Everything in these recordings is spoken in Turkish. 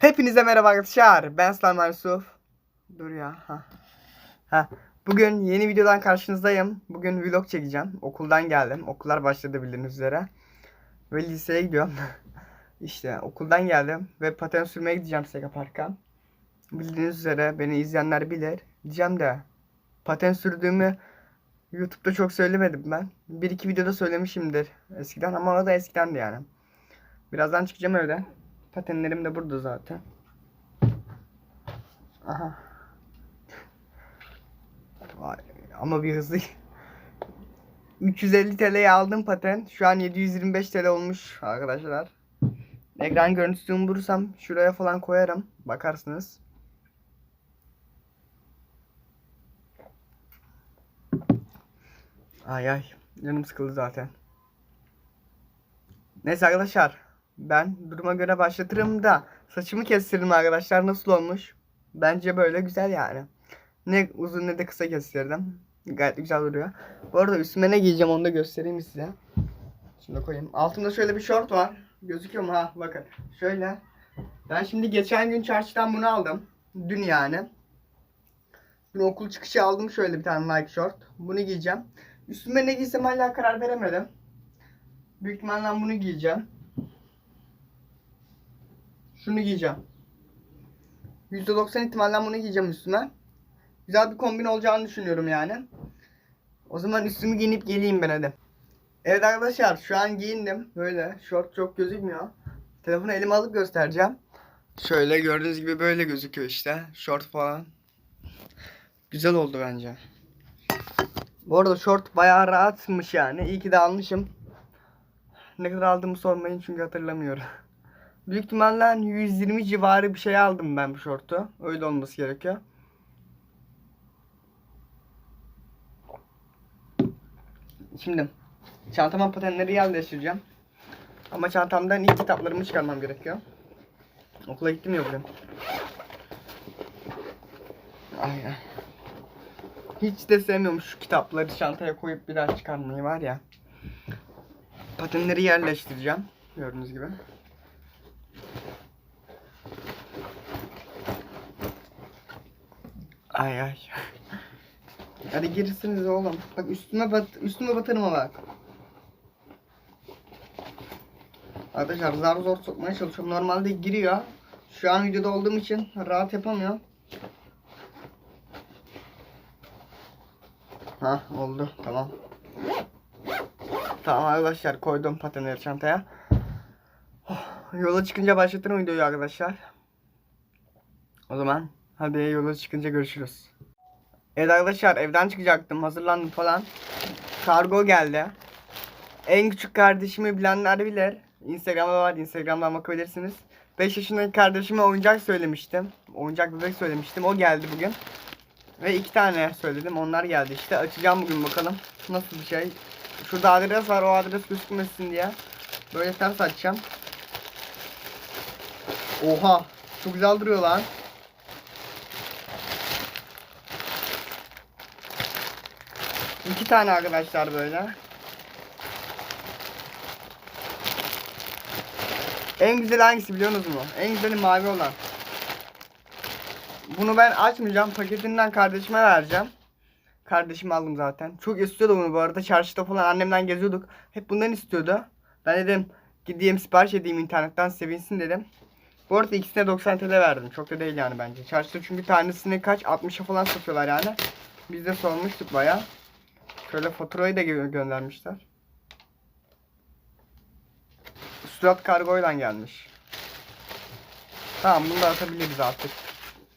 Hepinize merhaba arkadaşlar. Ben Slime Yusuf. Dur ya. Ha. Ha. Bugün yeni videodan karşınızdayım. Bugün vlog çekeceğim. Okuldan geldim. Okullar başladı bildiğiniz üzere. Ve liseye gidiyorum. işte okuldan geldim ve paten sürmeye gideceğim Sega Park'a. Bildiğiniz üzere beni izleyenler bilir. Diyeceğim de paten sürdüğümü YouTube'da çok söylemedim ben. Bir iki videoda söylemişimdir eskiden ama o da eskidendi yani. Birazdan çıkacağım evden. Patenlerim de burada zaten. Aha. Vay, ama bir hızlı. 350 TL'ye aldım paten. Şu an 725 TL olmuş arkadaşlar. Ekran görüntüsünü bulursam şuraya falan koyarım. Bakarsınız. Ay ay. Canım sıkıldı zaten. Neyse arkadaşlar. Ben duruma göre başlatırım da saçımı kestirdim arkadaşlar. Nasıl olmuş? Bence böyle güzel yani. Ne uzun ne de kısa kestirdim. Gayet güzel duruyor. Bu arada üstüme ne giyeceğim onu da göstereyim size. Şimdi koyayım. Altımda şöyle bir şort var. Gözüküyor mu? Ha bakın. Şöyle. Ben şimdi geçen gün çarşıdan bunu aldım. Dün yani. Dün okul çıkışı aldım şöyle bir tane Nike short. Bunu giyeceğim. Üstüme ne giysem hala karar veremedim. Büyük ihtimalle bunu giyeceğim. Şunu giyeceğim. %90 ihtimalle bunu giyeceğim üstüme. Güzel bir kombin olacağını düşünüyorum yani. O zaman üstümü giyinip geleyim ben hadi. Evet arkadaşlar şu an giyindim. Böyle short çok gözükmüyor. Telefonu elime alıp göstereceğim. Şöyle gördüğünüz gibi böyle gözüküyor işte. Short falan. Güzel oldu bence. Bu arada short bayağı rahatmış yani. İyi ki de almışım. Ne kadar aldığımı sormayın çünkü hatırlamıyorum. Büyük ihtimalle 120 civarı bir şey aldım ben bu şortu. Öyle olması gerekiyor. Şimdi çantama patenleri yerleştireceğim. Ama çantamdan ilk kitaplarımı çıkarmam gerekiyor. Okula gittim ya bugün. Ay ay. Hiç de sevmiyorum şu kitapları çantaya koyup bir daha çıkarmayı var ya. Patenleri yerleştireceğim. Gördüğünüz gibi. Ay ay. Hadi girsiniz oğlum. Bak üstüme bat üstüme batırma bak. Arkadaşlar zar zor sokmaya çalışıyorum. Normalde giriyor. Şu an videoda olduğum için rahat yapamıyorum. Ha oldu tamam. Tamam arkadaşlar koydum patenleri çantaya. Oh, yola çıkınca başlatırım videoyu arkadaşlar. O zaman hadi yola çıkınca görüşürüz. Evet arkadaşlar evden çıkacaktım hazırlandım falan. Kargo geldi. En küçük kardeşimi bilenler bilir. Instagram'da var Instagram'dan bakabilirsiniz. 5 yaşındaki kardeşime oyuncak söylemiştim. Oyuncak bebek söylemiştim. O geldi bugün. Ve iki tane söyledim. Onlar geldi işte. Açacağım bugün bakalım. Nasıl bir şey. Şurada adres var. O adres gözükmesin diye. Böyle ters açacağım. Oha. Çok güzel duruyor lan. Tane arkadaşlar böyle. En güzel hangisi biliyorsunuz mu? En güzeli mavi olan. Bunu ben açmayacağım. Paketinden kardeşime vereceğim. Kardeşim aldım zaten. Çok istiyordu bunu bu arada. Çarşıda falan annemden geziyorduk. Hep bundan istiyordu. Ben dedim gideyim sipariş edeyim internetten sevinsin dedim. Bu arada ikisine 90 TL verdim. Çok da değil yani bence. Çarşıda çünkü tanesini kaç 60'a falan satıyorlar yani. Biz de sormuştuk baya. Şöyle faturayı da gö- göndermişler. Surat kargoyla gelmiş. Tamam bunu da atabiliriz artık.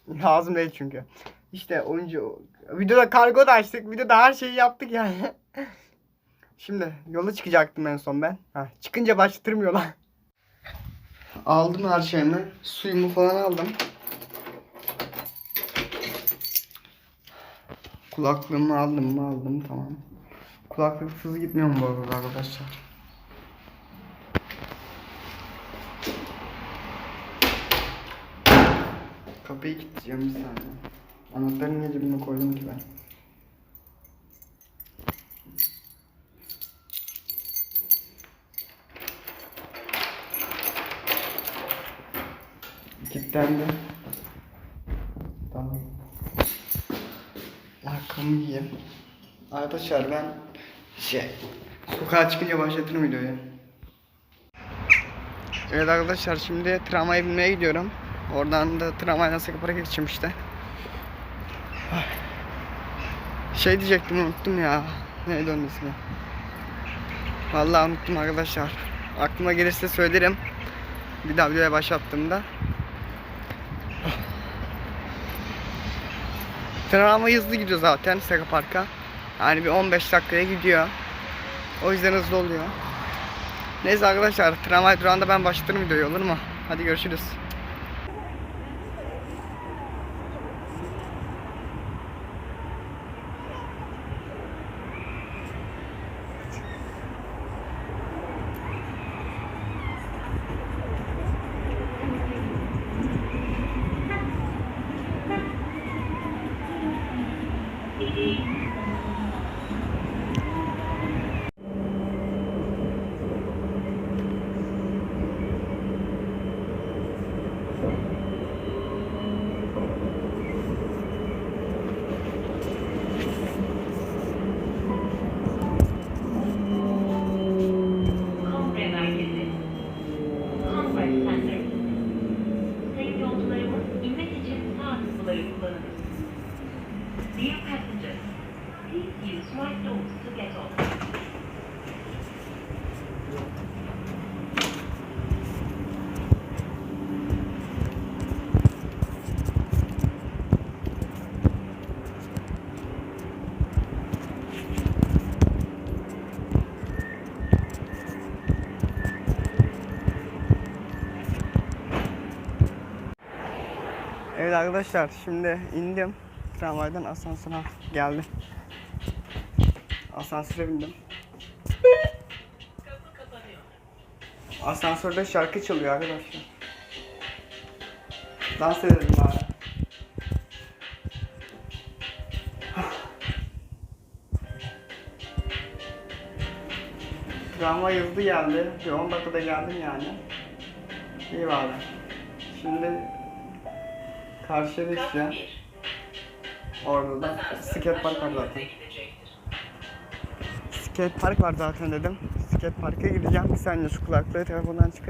Lazım değil çünkü. İşte oyuncu videoda kargo da açtık. Videoda her şeyi yaptık yani. Şimdi yola çıkacaktım en son ben. Ha, çıkınca başlatırım yola. Aldım her şeyimi. Suyumu falan aldım. Kulaklığımı aldım mı aldım tamam. Kulaklık hızlı gitmiyor mu bu arada arkadaşlar? Kapıyı kilitleyeceğim bir saniye. Anahtarı niye cebime koydum ki ben? Kilitlendi. Tamam. Ayakkabımı giyeyim. Arkadaşlar ben şey sokağa çıkınca başlatırım videoyu. Evet arkadaşlar şimdi tramvaya binmeye gidiyorum. Oradan da tramvayla Saka Park'a gideceğim işte. Şey diyecektim unuttum ya. Neydi onun ismi? Vallahi unuttum arkadaşlar. Aklıma gelirse söylerim. Bir daha videoya başlattığımda. Tramvay hızlı gidiyor zaten Saka Park'a. Yani bir 15 dakikaya gidiyor. O yüzden hızlı oluyor. Neyse arkadaşlar tramvay durağında ben başlatırım videoyu olur mu? Hadi görüşürüz. Evet arkadaşlar şimdi indim. Tramvaydan asansöre geldim. Asansöre bindim. Asansörde şarkı çalıyor arkadaşlar. Dans edelim bari. Tramvay hızlı geldi. Bir 10 dakikada geldim yani. İyi bari. Şimdi karşıya. 1. Orada da skate park var zaten. Skate park var zaten dedim. Skate parka gideceğim. Bir saniye şu kulaklığı telefondan çıkar.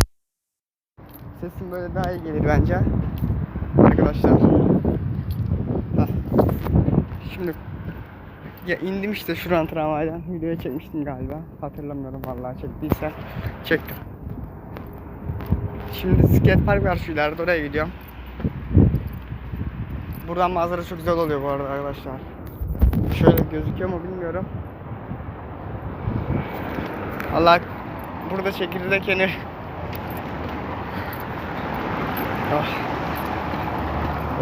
Sesim böyle daha iyi gelir bence. Arkadaşlar. Hah. Şimdi ya indim işte şuran tramvaydan. Videoya çekmiştim galiba. Hatırlamıyorum vallahi çektiyse. Çektim. Şimdi skate park var şu ileride oraya gidiyorum. Buradan manzara çok güzel oluyor bu arada arkadaşlar. Şöyle gözüküyor mu bilmiyorum. Allah burada çekirdek yenir. Ah.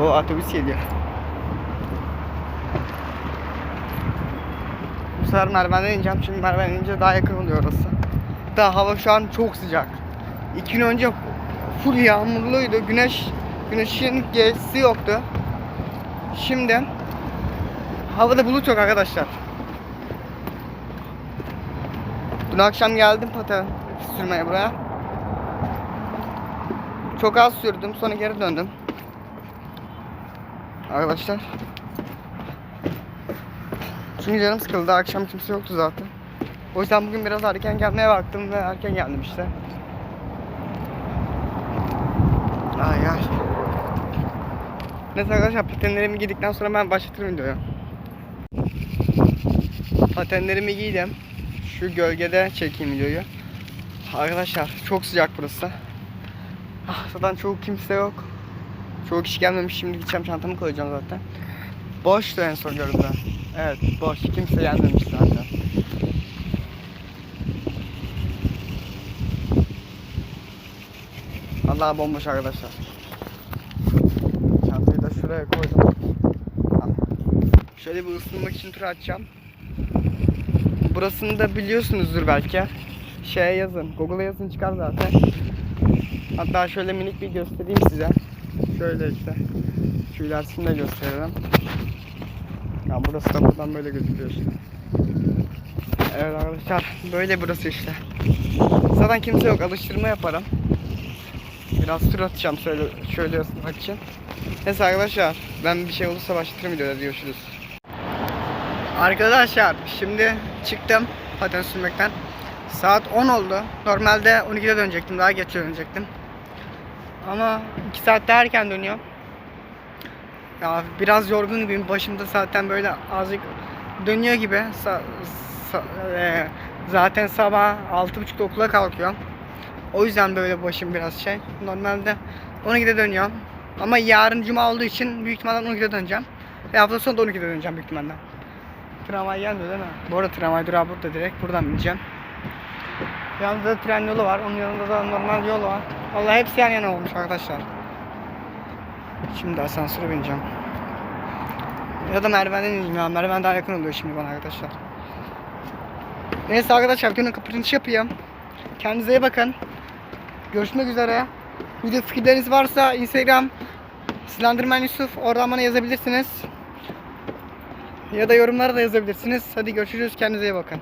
O otobüs geliyor. Bu sefer merdivenden ineceğim çünkü merdiven inince daha yakın oluyor orası. Hatta hava şu an çok sıcak. İki gün önce full yağmurluydu. Güneş güneşin gezisi yoktu. Şimdi havada bulut yok arkadaşlar. Dün akşam geldim paten sürmeye buraya. Çok az sürdüm sonra geri döndüm. Arkadaşlar. Çünkü canım sıkıldı. Akşam kimse yoktu zaten. O yüzden bugün biraz erken gelmeye baktım ve erken geldim işte. Ay ay. Neyse arkadaşlar patenlerimi giydikten sonra ben başlatırım videoyu. Patenlerimi giydim. Şu gölgede çekeyim videoyu. Arkadaşlar çok sıcak burası. Ah, zaten çok kimse yok. Çoğu kişi gelmemiş. Şimdi gideceğim çantamı koyacağım zaten. Boştu en son ben. Evet boş. Kimse gelmemiş zaten. Allah bomboş arkadaşlar. Çantayı da şuraya koydum. Şöyle bir ısınmak için tur atacağım. Burasını da biliyorsunuzdur belki. Şeye yazın. Google'a yazın çıkar zaten. Hatta şöyle minik bir göstereyim size. Şöyle işte. Şu ilerisini de gösteririm. Ya burası da buradan böyle gözüküyor işte. Evet arkadaşlar böyle burası işte. Zaten kimse yok alıştırma yaparım. Biraz tur atacağım şöyle, şöyle ısınmak için. Neyse arkadaşlar ben bir şey olursa başlatırım videoda görüşürüz. Arkadaşlar şimdi çıktım paten sürmekten. Saat 10 oldu. Normalde 12'de dönecektim. Daha geç dönecektim. Ama 2 saat daha erken dönüyorum. Ya biraz yorgun gibiyim. Başımda zaten böyle azıcık dönüyor gibi. Sa- sa- e, zaten sabah 6.30'da okula kalkıyorum. O yüzden böyle başım biraz şey. Normalde 12'de dönüyorum. Ama yarın cuma olduğu için büyük ihtimalle 12'de döneceğim. Ve hafta sonu da 12'de döneceğim büyük ihtimalle. Tramvay gelmiyor değil mi? Bu arada tramvay durağı burada direkt. Buradan bineceğim. Yanında da tren yolu var. Onun yanında da normal yol var. Vallahi hepsi yan yana olmuş arkadaşlar. Şimdi asansöre bineceğim. Ya da merdivenden ineyim ya. Merdiven daha yakın oluyor şimdi bana arkadaşlar. Neyse arkadaşlar günün kapanışı yapayım. Kendinize iyi bakın. Görüşmek üzere. Video fikirleriniz varsa Instagram Slenderman Yusuf oradan bana yazabilirsiniz. Ya da yorumlara da yazabilirsiniz. Hadi görüşürüz. Kendinize iyi bakın.